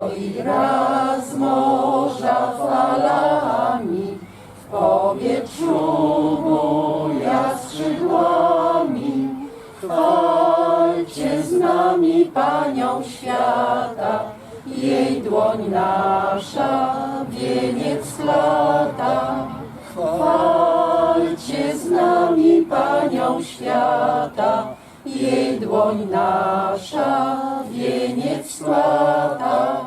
I raz morza falami w powietrzu buja skrzydłami. Chwalcie z nami Panią świata, jej dłoń nasza wieniec. Jej dłoń nasza wieniec składa.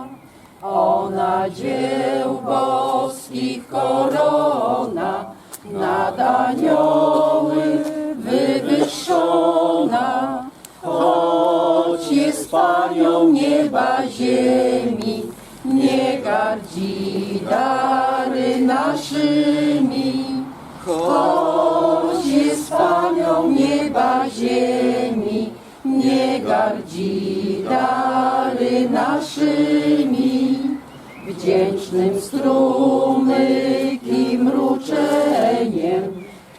Ona dzieł boskich korona, nad anioły wywyższona. Choć jest Panią nieba ziemi, nie gardzi dary naszymi. Choć jest Panią nieba ziemi, nie gardzi dary naszymi. Wdzięcznym strumyki mruczeniem,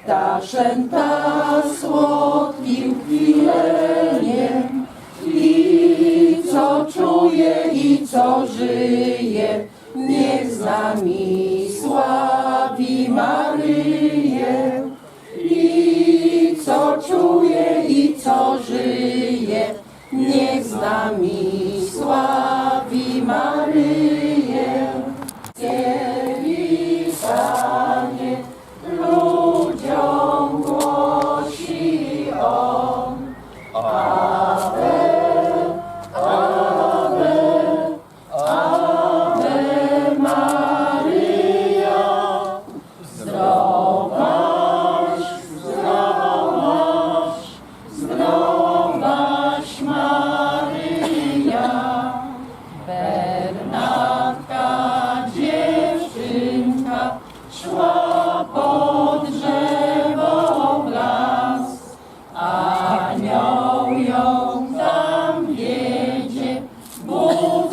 ptaszęta słodkim chwileniem. I co czuje i co żyje, niech z nami niech Oh.